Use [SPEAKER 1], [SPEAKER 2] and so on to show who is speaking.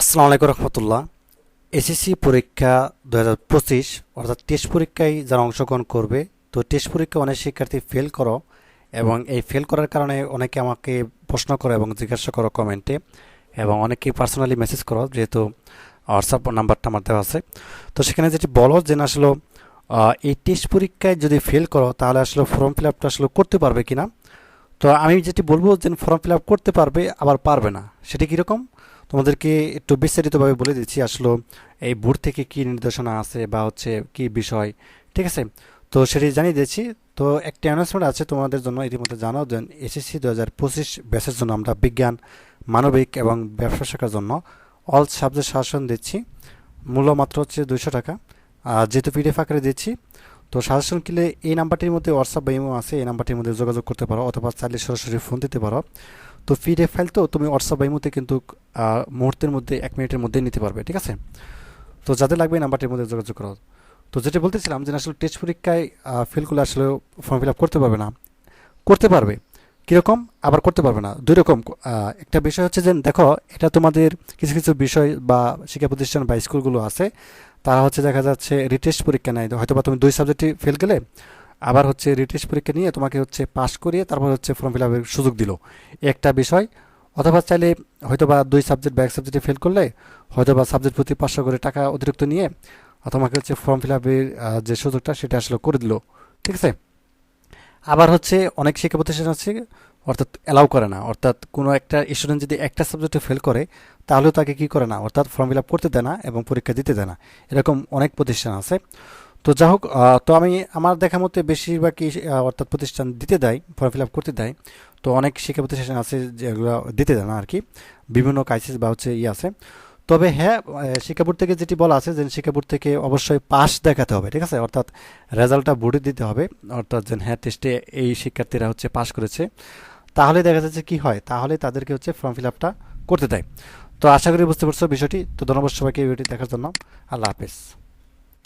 [SPEAKER 1] আসসালামু আলাইকুম রহমতুল্লাহ। এসএসসি পরীক্ষা দু হাজার পঁচিশ, অর্থাৎ টেস্ট পরীক্ষায় যারা অংশগ্রহণ করবে, তো টেস্ট পরীক্ষা অনেক শিক্ষার্থী ফেল করো এবং এই ফেল করার কারণে অনেকে আমাকে প্রশ্ন করো এবং জিজ্ঞাসা করো কমেন্টে এবং অনেকেই পার্সোনালি মেসেজ করো, যেহেতু হোয়াটসঅ্যাপ নাম্বারটা আমার দেওয়া আছে। তো সেখানে যেটি বলো যে না আসলে এই টেস্ট পরীক্ষায় যদি ফেল করো, তাহলে আসলে ফর্ম ফিল আপটা আসলে করতে পারবে কিনা? তো আমি যেটি বলব যে ফর্ম ফিল আপ করতে পারবে, আবার পারবে না। সেটি কীরকম? তোমাদেরকে একটু বিস্তারিতভাবে বলে দিচ্ছি আসলে এই বোর্ড থেকে কি নির্দেশনা আছে বা হচ্ছে কি বিষয়, ঠিক আছে? তো সেটি জানিয়ে দিয়েছি তো একটি অ্যানাউন্সমেন্ট আছে তোমাদের জন্য, ইতিমধ্যে জানাও দেন এসএসসি দু হাজার পঁচিশ ব্যাচের জন্য আমরা বিজ্ঞান, মানবিক এবং ব্যবসা শাখার জন্য অল সাবজেক্ট শাসন দিচ্ছি। মূল্য মাত্র হচ্ছে দুইশো টাকা। আর যেহেতু পিডিএফ আকারে দিচ্ছি, তো সাজেশন কিনলে এই নাম্বারটির মধ্যে হোয়াটসঅ্যাপ বা ইমো আছে, এই নাম্বারটির মধ্যে যোগাযোগ করতে পারো অথবা চাইলে সরাসরি ফোন দিতে পারো। তো পিডিএফ ফাইল তো তুমি হোয়াটসঅ্যাপ বা ইমোতে কিন্তু মুহূর্তের মধ্যে এক মিনিটের মধ্যে নিতে পারবে, ঠিক আছে? তো যাদের লাগবে নাম্বারটির মধ্যে যোগাযোগ করো। তো যেটা বলতেছিলাম যে আসলে টেস্ট পরীক্ষায় ফেল করলে আসলে ফর্ম ফিল আপ করতে পারবে না। করতে পারবে। কীরকম? আবার করতে পারবে না। দুই রকম একটা বিষয় হচ্ছে যে, দেখো, এটা তোমাদের কিছু কিছু বিষয় বা শিক্ষা প্রতিষ্ঠান বা স্কুলগুলো আছে, তারা হচ্ছে দেখা যাচ্ছে রিটেস্ট পরীক্ষা নেয়। হয়তো বা তুমি দুই সাবজেক্টে ফেল গেলে আবার হচ্ছে রিটেস্ট পরীক্ষা নিয়ে তোমাকে হচ্ছে পাস করিয়ে তারপর হচ্ছে ফর্ম ফিল আপের সুযোগ দিল। একটা বিষয়, অথবা চাইলে হয়তো বা দুই সাবজেক্ট বা এক সাবজেক্টে ফেল করলে হয়তো বা সাবজেক্ট প্রতি পাঁচশো করে টাকা অতিরিক্ত নিয়ে তোমাকে হচ্ছে ফর্ম ফিল আপের যে সুযোগটা সেটা আসলে করে দিল। ঠিক আছে? আবার হচ্ছে অনেক শিক্ষা প্রতিষ্ঠান আছে, অর্থাৎ অ্যালাউ করে না। অর্থাৎ কোনো একটা স্টুডেন্ট যদি একটা সাবজেক্টে ফেল করে তাহলেও তাকে কি করে না? অর্থাৎ ফর্ম ফিল আপ করতে দেয় না এবং পরীক্ষা দিতে দেয় না। এরকম অনেক প্রতিষ্ঠান আছে। তো যা হোক তো আমি আমার দেখা মতে বেশিরভাগই অর্থাৎ প্রতিষ্ঠান দিতে দেয় ফর্ম ফিল আপ করতে দেয়। তো অনেক শিক্ষা প্রতিষ্ঠান আছে যেগুলো দিতে দেয় না আর কি বিভিন্ন ক্রাইসিস বা হচ্ছে ইয়ে আছে। তবে হ্যাঁ শিক্ষা বোর্ড থেকে যেটি বলা আছে যে শিক্ষা বোর্ড থেকে অবশ্যই পাস দেখাতে হবে, ঠিক আছে? অর্থাৎ রেজাল্টটা বোর্ডে দিতে হবে। অর্থাৎ যে হ্যাঁ টেস্টে এই শিক্ষার্থীরা হচ্ছে পাস করেছে। তাহলে দেখা যাচ্ছে কি হয়? তাহলে তাদেরকে হচ্ছে ফর্ম ফিল আপটা করতে দেয়। তো আশা করি বুঝতে পারছ বিষয়টি। তো ধন্যবাদ সবাইকে ভিডিওটি দেখার জন্য। আল্লাহ হাফেজ।